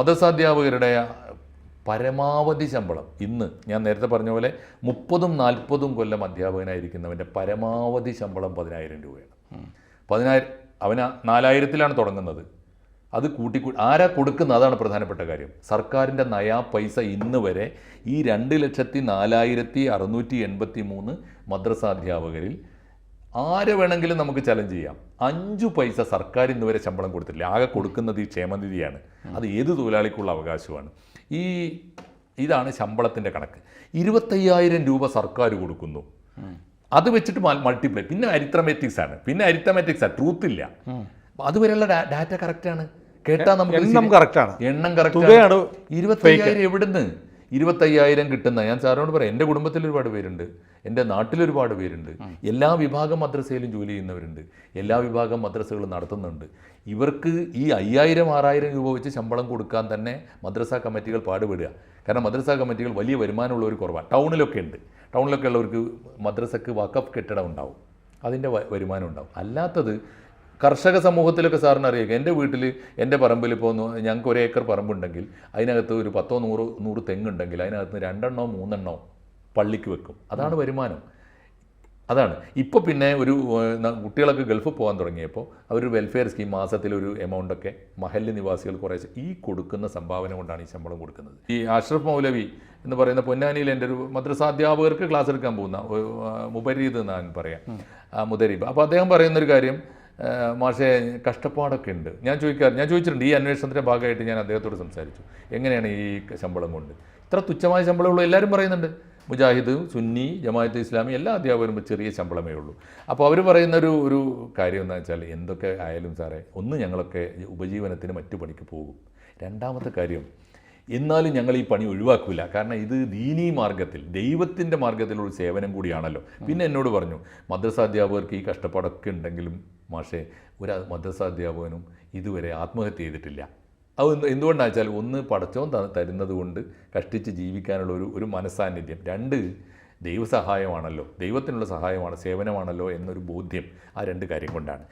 മതസാധ്യാപകരുടെ പരമാവധി ശമ്പളം. ഇന്ന് ഞാൻ നേരത്തെ പറഞ്ഞ പോലെ മുപ്പതും നാൽപ്പതും കൊല്ലം അധ്യാപകനായിരിക്കുന്നവന്റെ പരമാവധി ശമ്പളം പതിനായിരം രൂപയാണ്. പതിനായിരം അവന് നാലായിരത്തിലാണ് തുടങ്ങുന്നത്. അത് കൂട്ടി ആരാ കൊടുക്കുന്നത്? അതാണ് പ്രധാനപ്പെട്ട കാര്യം. സർക്കാരിന്റെ നയാ പൈസ ഇന്ന് വരെ ഈ രണ്ട് ലക്ഷത്തി നാലായിരത്തി അറുന്നൂറ്റി എൺപത്തി മൂന്ന് മദ്രസാധ്യാപകരിൽ ആരെ വേണമെങ്കിലും നമുക്ക് ചലഞ്ച് ചെയ്യാം. അഞ്ചു പൈസ സർക്കാർ ഇന്ന് വരെ ശമ്പളം കൊടുത്തിട്ടില്ല. ആകെ കൊടുക്കുന്നത് ഈ ക്ഷേമനിധിയാണ്. അത് ഏത് തൊഴിലാളിക്കുള്ള അവകാശമാണ്. ഈ ഇതാണ് ശമ്പളത്തിന്റെ കണക്ക്. ഇരുപത്തയ്യായിരം രൂപ സർക്കാർ കൊടുക്കുന്നു. അത് വെച്ചിട്ട് മൾട്ടിപ്ലൈ പിന്നെ അരിത്തമാറ്റിക്സ് ആണ്. പിന്നെ അരിത്തമാറ്റിക്സ് ആണ് ട്രൂത്ത് ഇല്ല. അതുവരെയുള്ള ഡാറ്റ കറക്റ്റാണ് കേട്ടാ നമുക്ക് എണ്ണം കറക്റ്റ് ആണ്. എണ്ണം കറക്റ്റ് ഇരുപത്തയ്യായിരം എവിടുന്ന്? ഇരുപത്തയ്യായിരം കിട്ടുന്ന ഞാൻ സാറിനോട് പറയാം എന്റെ കുടുംബത്തിൽ ഒരുപാട് പേരുണ്ട് എന്റെ നാട്ടിൽ ഒരുപാട് പേരുണ്ട്. എല്ലാ വിഭാഗം മദ്രസയിലും ജോലി ചെയ്യുന്നവരുണ്ട് എല്ലാ വിഭാഗം മദ്രസകളും നടത്തുന്നുണ്ട്. ഇവർക്ക് ഈ അയ്യായിരം ആറായിരം രൂപ വെച്ച് ശമ്പളം കൊടുക്കാൻ തന്നെ മദ്രസ കമ്മിറ്റികൾ പാടുപെടുക. കാരണം മദ്രസ കമ്മിറ്റികൾ വലിയ വരുമാനമുള്ളവർ കുറവാണ്. ടൗണിലൊക്കെ ഉണ്ട്. ടൗണിലൊക്കെ ഉള്ളവർക്ക് മദ്രസക്ക് വാക്കപ്പ് കെട്ടിടം ഉണ്ടാവും. അതിന്റെ വരുമാനം ഉണ്ടാവും. അല്ലാത്തത് കർഷക സമൂഹത്തിലൊക്കെ സാറിന് അറിയാം. എന്റെ വീട്ടിൽ എന്റെ പറമ്പിൽ ഇപ്പോൾ ഞങ്ങൾക്ക് ഒരു ഏക്കർ പറമ്പുണ്ടെങ്കിൽ അതിനകത്ത് ഒരു പത്തോ നൂറോ നൂറ് തെങ്ങുണ്ടെങ്കിൽ അതിനകത്ത് രണ്ടെണ്ണോ മൂന്നെണ്ണോ പള്ളിക്ക് വെക്കും. അതാണ് വരുമാനം. അതാണ്. ഇപ്പോൾ പിന്നെ ഒരു കുട്ടികളൊക്കെ ഗൾഫിൽ പോകാൻ തുടങ്ങിയപ്പോൾ അവർ വെൽഫെയർ സ്കീം മാസത്തിലൊരു എമൗണ്ടൊക്കെ മഹല്ല് നിവാസികൾ കുറേ ഈ കൊടുക്കുന്ന സംഭാവന കൊണ്ടാണ് ഈ ശമ്പളം കൊടുക്കുന്നത്. ഈ അഷ്റഫ് മൗലവി എന്ന് പറയുന്ന പൊന്നാനിയിൽ എന്റെ ഒരു മദ്രസാധ്യാപകർക്ക് ക്ലാസ് എടുക്കാൻ പോകുന്ന മുബരീദ് എന്നാണ് പറയാം മുദരീബ്. അപ്പോൾ അദ്ദേഹം പറയുന്നൊരു കാര്യം മാഷെ കഷ്ടപ്പാടൊക്കെ ഉണ്ട്. ഞാൻ ചോദിക്കാറ് ഞാൻ ചോദിച്ചിട്ടുണ്ട് ഈ അന്വേഷണത്തിന്റെ ഭാഗമായിട്ട് ഞാൻ അദ്ദേഹത്തോട് സംസാരിച്ചു. എങ്ങനെയാണ് ഈ ശമ്പളം കൊണ്ട്? ഇത്ര തുച്ഛമായ ശമ്പളമുള്ളൂ എല്ലാവരും പറയുന്നുണ്ട്. മുജാഹിദ് സുന്നി ജമാഅത്ത് ഇസ്ലാമി എല്ലാ അധ്യാപകരും ചെറിയ ശമ്പളമേ ഉള്ളൂ. അപ്പോൾ അവർ പറയുന്ന ഒരു ഒരു കാര്യം എന്താ വെച്ചാൽ എന്തൊക്കെ ആയാലും സാറേ ഒന്ന് ഞങ്ങളൊക്കെ ഉപജീവനത്തിന് മറ്റു പണിക്ക് പോകും. രണ്ടാമത്തെ കാര്യം എന്നാലും ഞങ്ങൾ ഈ പണി ഒഴിവാക്കില്ല കാരണം ഇത് ദീനീ മാർഗത്തിൽ ദൈവത്തിന്റെ മാർഗത്തിലുള്ള സേവനം കൂടിയാണല്ലോ. പിന്നെ എന്നോട് പറഞ്ഞു മദ്രസാധ്യാപകർക്ക് ഈ കഷ്ടപ്പാടൊക്കെ ഉണ്ടെങ്കിലും മാഷേ ഒരു മദ്രസാധ്യാപകനും ഇതുവരെ ആത്മഹത്യ ചെയ്തിട്ടില്ല. അത് എന്തുകൊണ്ടാണ് വെച്ചാൽ ഒന്ന് പടച്ചോൻ തരുന്നത് കൊണ്ട് കഷ്ടിച്ച് ജീവിക്കാനുള്ള ഒരു ഒരു മനസ്സാന്നിധ്യം. രണ്ട് ദൈവസഹായമാണല്ലോ. ദൈവത്തിനുള്ള സഹായമാണ് സേവനമാണല്ലോ എന്നൊരു ബോധ്യം ആ രണ്ട് കാര്യം കൊണ്ടാണ്.